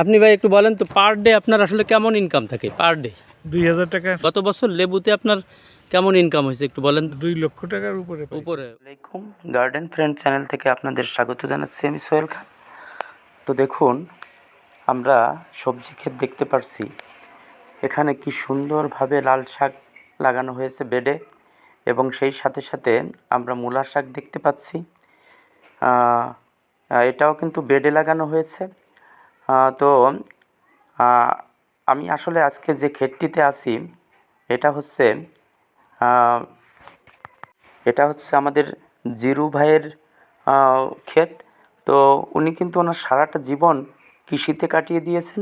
আপনি ভাই একটু বলেন তো পার ডে আপনার আসলে কেমন ইনকাম থাকে? পার ডে দুই হাজার টাকা। গত বছর লেবুতে আপনার কেমন ইনকাম হয়েছে একটু বলেন তো? দুই লক্ষ টাকার উপরে উপরে। আলাইকুম গার্ডেন ফ্রেন্ড চ্যানেল থেকে আপনাদের স্বাগত জানাচ্ছি আমি সোহেল খান। তো দেখুন আমরা সবজি ক্ষেত দেখতে পারছি। এখানে কি সুন্দরভাবে লাল শাক লাগানো হয়েছে বেডে এবং সেই সাথে সাথে আমরা মূলা শাক দেখতে পাচ্ছি। এটাও কিন্তু বেডে লাগানো হয়েছে। তো আমি আসলে আজকে যে ক্ষেতটিতে আছি, এটা হচ্ছে এটা হচ্ছে আমাদের জিরু ভাইয়ের ক্ষেত। তো উনি কিন্তু ওনার সারাটা জীবন কৃষিতে কাটিয়ে দিয়েছেন।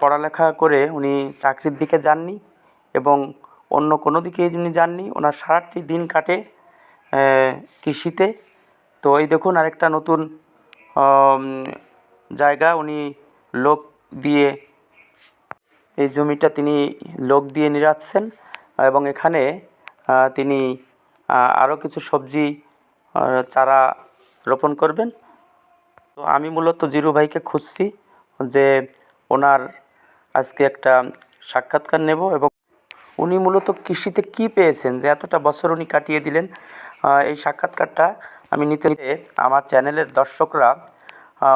পড়ালেখা করে উনি চাকরির দিকে যাননি এবং অন্য কোনো দিকে উনি যাননি। ওনার সারাটি দিন কাটে কৃষিতে। তো এই দেখুন আরেকটা নতুন জায়গা উনি লোক দিয়ে এই জমিটা তিনি লোক দিয়ে নিরাচ্ছেন এবং এখানে তিনি আরও কিছু সবজি চারা রোপণ করবেন। তো আমি মূলত জিরু ভাইকে খুঁজছি যে ওনার আজকে একটা সাক্ষাৎকার নেব এবং উনি মূলত কৃষিতে কি পেয়েছেন, যে এতটা বছর উনি কাটিয়ে দিলেন। এই সাক্ষাৎকারটা আমি নিতে আমার চ্যানেলের দর্শকরা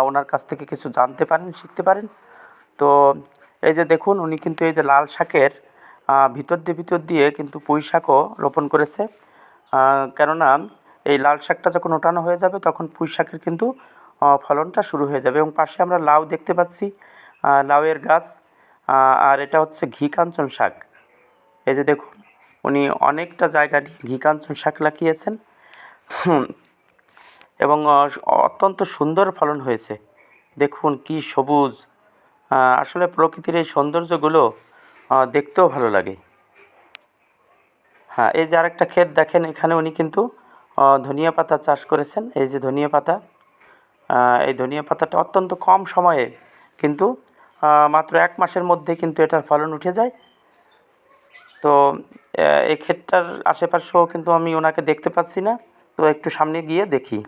ওনার কাছ থেকে কিছু জানতে পারেন, শিখতে পারেন। তো এই যে দেখুন, উনি কিন্তু এই যে লাল শাকের ভিতর দিয়ে ভিতর দিয়ে কিন্তু পুঁই শাকও রোপণ করেছে। কেননা এই লাল শাকটা যখন ওঠানো হয়ে যাবে, তখন পুঁই শাকের কিন্তু ফলনটা শুরু হয়ে যাবে এবং পাশে আমরা লাউ দেখতে পাচ্ছি লাউয়ের গাছ। আর এটা হচ্ছে ঘি কাঞ্চন শাক। এই যে দেখুন, উনি অনেকটা জায়গা নিয়ে ঘি কাঞ্চন শাক লাগিয়েছেন। এবং অত্যন্ত সুন্দর ফলন হয়েছে। দেখুন কি সবুজ। আসলে প্রকৃতির এই সৌন্দর্যগুলো দেখতেও ভালো লাগে। হ্যাঁ এই যে আরেকটা ক্ষেত দেখেন, এখানে উনি কিন্তু ধনিয়া পাতা চাষ করেছেন। এই যে ধনিয়া পাতা এই ধনিয়া পাতাটা অত্যন্ত কম সময়ে কিন্তু মাত্র এক মাসের মধ্যে কিন্তু এটার ফলন উঠে যায়। তো এই ক্ষেতটার আশেপাশেও কিন্তু আমি ওনাকে দেখতে পাচ্ছি না। তো একটু সামনে গিয়ে দেখি।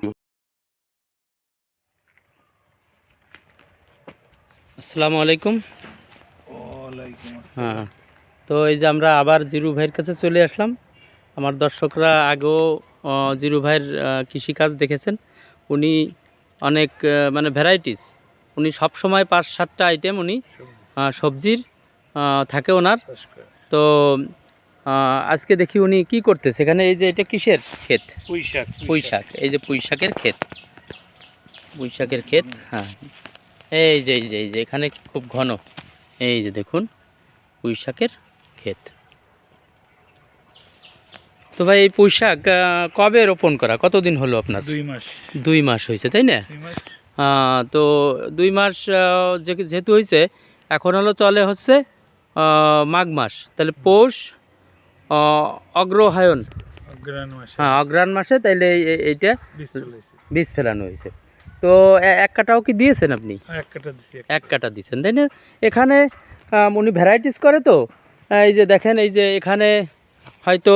আসসালামু আলাইকুম। ওয়ালাইকুম হ্যাঁ। তো এই যে আমরা আবার জিরু ভাইয়ের কাছে চলে আসলাম। আমার দর্শকরা আগেও জিরু ভাইয়ের কৃষিকাজ দেখেছেন। উনি অনেক মানে ভ্যারাইটিস উনি সব সময় পাঁচ সাতটা আইটেম উনি সবজির থাকে ওনার। তো আজকে দেখি উনি কি করতেছে? এখানে এই যে এটা কিসের ক্ষেত? পুঁই শাক পুঁই শাক এই যে পুঁই শাকের ক্ষেত। পুঁই শাকের ক্ষেত হ্যাঁ। এই যে এই যে এই যে এখানে খুব ঘন। এই যে দেখুন পুঁই শাকের ক্ষেত। তো ভাই এই পুঁই শাক কবে রোপণ করা? কতদিন হলো আপনার? দুই মাস। দুই মাস হয়েছে তাই না? তো দুই মাস যে- যেহেতু হয়েছে এখন হলো চলে হচ্ছে মাঘ মাস। তাহলে পৌষ অগ্রহায়ণ। হ্যাঁ অগ্রহায়ণ মাসে তাইলে এই- এই- এইটা বীজ ফেলানো হয়েছে। তো এক কাটাও কি দিয়েছেন আপনি? এক কাটা দিছি এক এক কাটা। দিয়েছেন তাই না? এখানে উনি ভ্যারাইটিস করে তো। এই যে দেখেন এই যে এখানে হয়তো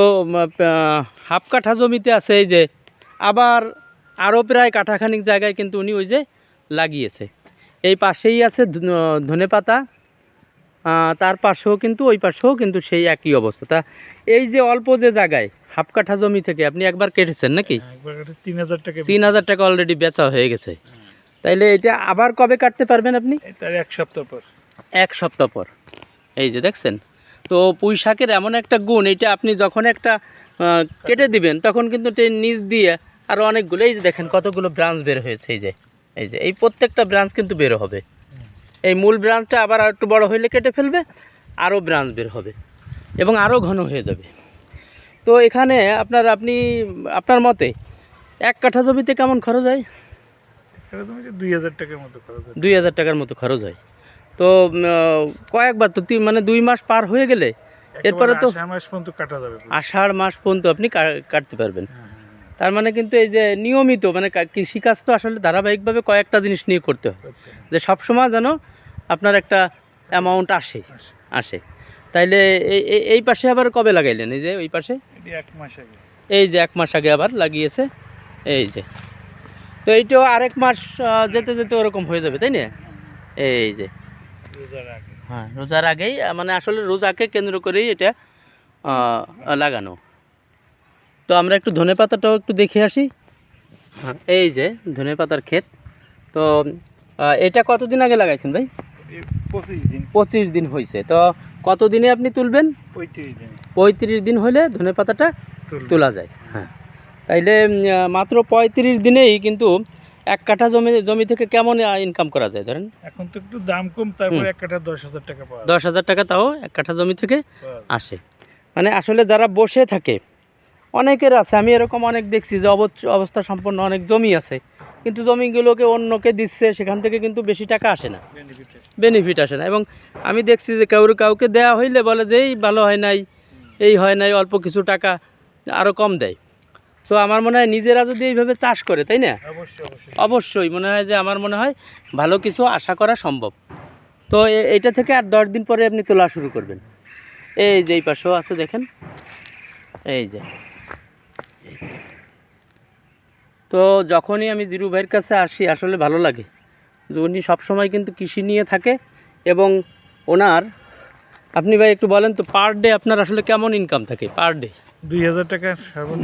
হাফ কাঠা জমিতে আছে এই যে আবার আরও প্রায় কাঠাখানিক জায়গায় কিন্তু উনি ওই যে লাগিয়েছে। এই পাশেই আছে ধনে পাতা তার পাশেও কিন্তু ওই পাশেও কিন্তু সেই একই অবস্থা। তা এই যে অল্প যে জায়গায় হাফ কাঠা জমি থেকে আপনি একবার কেটেছেন নাকি? হ্যাঁ, তিন হাজার টাকা তিন হাজার টাকা অলরেডি বেচা হয়ে গেছে। তাইলে এটা আবার কবে কাটতে পারবেন আপনি? তার এক সপ্তাহ পর। এক সপ্তাহ পর। এই যে দেখছেন? তো পুঁই শাকের এমন একটা গুণ এটা আপনি যখন একটা কেটে দিবেন তখন কিন্তু নিচ দিয়ে আরও অনেকগুলো এই যে দেখেন কতগুলো ব্রাঞ্চ বের হয়েছে এই যে এই যে এই প্রত্যেকটা ব্রাঞ্চ কিন্তু বের হবে। এই মূল ব্রাঞ্চটা আবার আর একটু বড় হইলে কেটে ফেলবে আরও ব্রাঞ্চ বের হবে এবং আরও ঘন হয়ে যাবে। তো এখানে আপনার আপনি আপনার মতে এক কাঠা জমিতে কেমন খরচ হয়? দুই হাজার টাকার মতো খরচ হবে। দুই হাজার টাকার মতো খরচ হয়। তো কয়েকবার তো মানে দুই মাস পার হয়ে গেলে এরপরে তো আষাঢ় মাস পর্যন্ত কাটা যাবে। আষাঢ় মাস পর্যন্ত আপনি কাটতে পারবেন। হ্যাঁ, হ্যাঁ, তার মানে কিন্তু এই যে নিয়মিত মানে কৃষিকাজ তো আসলে ধারাবাহিকভাবে কয়েকটা জিনিস নিয়ে করতে হয়। হবে। যে সবসময় যেন আপনার একটা অ্যামাউন্ট আসে আসে। তাইলে এই এই- পাশে আবার কবে লাগাইলেন? এই যে ওই পাশে? এক মাস আগে। এই যে এক মাস আগে আবার লাগিয়েছে। এই যে। তো এইটাও আরেক মাস যেতে যেতে ওরকম হয়ে যাবে তাই না? এই যে। রোজার আগে। হ্যাঁ রোজার আগেই মানে আসলে রোজাকে কেন্দ্র করেই এটা লাগানো। তো আমরা একটু ধনে পাতাটাও একটু দেখে আসি। হ্যাঁ এই যে ধনে পাতার ক্ষেত। তো এটা কতদিন আগে লাগাইছেন ভাই? পঁচিশ দিন। পঁচিশ দিন হয়েছে তো কত দিনে আপনি তুলবেন? পঁয়ত্রিশ দিন। পঁয়ত্রিশ দিন হলে ধনে পাতাটা তোলা যায়। হ্যাঁ। তাইলে মাত্র পঁয়ত্রিশ দিনেই কিন্তু এক কাঠা জমি জমি থেকে কেমন ইনকাম করা যায় ধরেন? এখন তো একটু দাম কম তারপরে। এক কাঠা দশ হাজার টাকা দশ হাজার টাকা তাও এক কাঠা জমি থেকে আসে। মানে আসলে যারা বসে থাকে অনেকের আছে আমি এরকম অনেক দেখছি যে অবস্থা সম্পন্ন অনেক জমি আছে কিন্তু জমিগুলোকে অন্যকে দিচ্ছে সেখান থেকে কিন্তু বেশি টাকা আসে না। বেনিফিট আসে না। এবং আমি দেখছি যে কাউর কাউকে দেয়া হইলে বলে যে এই ভালো হয় নাই এই হয় নাই অল্প কিছু টাকা আরও কম দেয়। তো আমার মনে হয় নিজেরা যদি এইভাবে চাষ করে তাই না? অবশ্যই মনে হয় যে আমার মনে হয় ভালো কিছু আশা করা সম্ভব। তো এ- এইটা থেকে আর দশ দিন পরে আপনি তোলা শুরু করবেন। এই যে এই পাশেও আছে দেখেন। এই যে এই যে। তো যখনই আমি জিরু ভাইয়ের কাছে আসি আসলে ভালো লাগে। যে উনি সবসময় কিন্তু কৃষি নিয়ে থাকে এবং ওনার আপনি ভাই একটু বলেন তো পার ডে আপনার আসলে কেমন ইনকাম থাকে? পার ডে দুই হাজার টাকা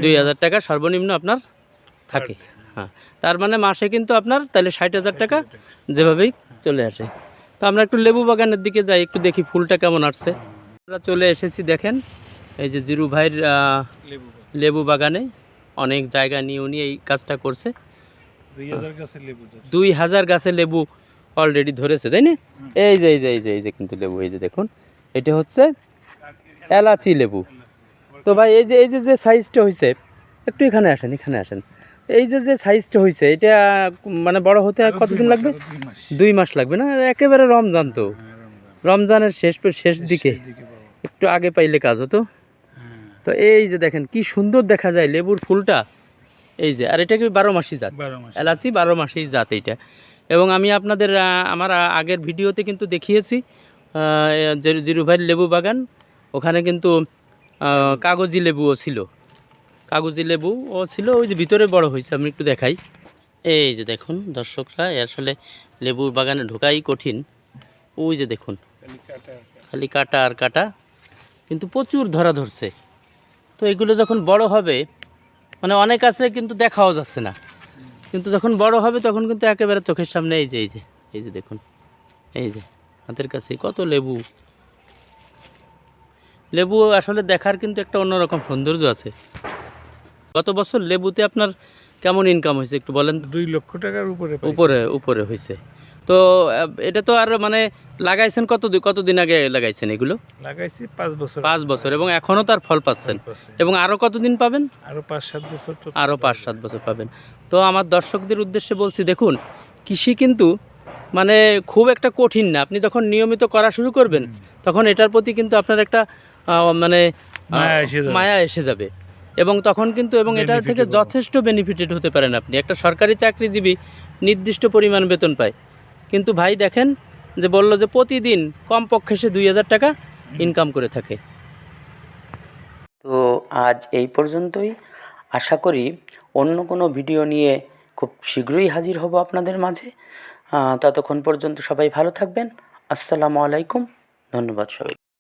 দুই হাজার টাকা সর্বনিম্ন আপনার থাকে। হ্যাঁ তার মানে মাসে কিন্তু আপনার তাহলে ষাট হাজার টাকা যেভাবেই চলে আসে। তো আমরা একটু লেবু বাগানের দিকে যাই একটু দেখি ফুলটা কেমন আসছে। আমরা চলে এসেছি দেখেন এই যে জিরু ভাইয়ের লেবু লেবু বাগানে। অনেক জায়গা নিয়ে উনি এই কাজটা করছে। দুই হাজার গাছের লেবু গাছে অলরেডি ধরেছে তাই না? এই যে এই যে এই যে এই যে কিন্তু লেবু এই যে দেখুন এটা হচ্ছে এলাচি লেবু। তো ভাই এই যে এই যে যে সাইজটা হয়েছে একটু এখানে আসেন এখানে আসেন। এই যে যে সাইজটা হয়েছে এটা মানে বড় হতে আর কতদিন লাগবে? দুই মাস। লাগবে না একেবারে রমজান তো। হ্যাঁ, রমজানের শেষ শেষ দিকে। শেষ দিকে একটু আগে পাইলে কাজ হতো। তো এই যে দেখেন কি সুন্দর দেখা যায় লেবুর ফুলটা। এই যে আর এটা কি বারো মাসি জাত? এলাচি বারো মাসেই জাত এইটা। এবং আমি আপনাদের আমার আগের ভিডিওতে কিন্তু দেখিয়েছি আহ, যে- জিরুভাইয়ের লেবু বাগান। ওখানে কিন্তু কাগজি লেবুও ছিল। কাগজি লেবু ও ছিল ওই যে ভিতরে বড় হয়েছে আমি একটু দেখাই। এই যে দেখুন দর্শকরা আসলে লেবুর বাগানে ঢোকাই কঠিন। ওই যে দেখুন। খালি কাটা আর কাটা। কিন্তু প্রচুর ধরা ধরছে। তো এগুলো যখন বড় হবে মানে অনেক আছে কিন্তু দেখাও যাচ্ছে না। কিন্তু যখন বড় হবে তখন কিন্তু একেবারে চোখের সামনে এই যে এই যে এই যে দেখুন এই যে হাতের কাছে কত লেবু। লেবু আসলে দেখার কিন্তু একটা অন্যরকম সৌন্দর্য আছে। গত বছর লেবুতে আপনার কেমন ইনকাম হয়েছে একটু বলেন তো? দুই লক্ষ টাকার উপরে উপরে উপরে হয়েছে। তো এটা তো আর মানে লাগাইছেন কত কতদিন আগে লাগাইছেন এগুলো? লাগাইছি পাঁচ বছর। পাঁচ বছর এবং এখনও তার ফল পাচ্ছেন। এবং আরও কতদিন পাবেন? আরও পাঁচ সাত বছর আরও পাঁচ সাত বছর পাবেন। তো আমার দর্শকদের উদ্দেশ্যে বলছি দেখুন কৃষি কিন্তু মানে খুব একটা কঠিন না। আপনি যখন নিয়মিত করা শুরু করবেন তখন এটার প্রতি কিন্তু আপনার একটা মানে মায়া এসে যাবে। মায়া এসে যাবে। এবং তখন কিন্তু এবং এটা থেকে যথেষ্ট বেনিফিটেড হতে পারেন আপনি। একটা সরকারি চাকরিজীবী নির্দিষ্ট পরিমাণ বেতন পায়। কিন্তু ভাই দেখেন যে বলল যে প্রতিদিন কমপক্ষে সে দুই হাজার টাকা ইনকাম করে থাকে। তো আজ এই পর্যন্তই। আশা করি অন্য কোনো ভিডিও নিয়ে খুব শীঘ্রই হাজির হব আপনাদের মাঝে। ততক্ষণ পর্যন্ত সবাই ভালো থাকবেন। আসসালামু আলাইকুম। ধন্যবাদ সবাই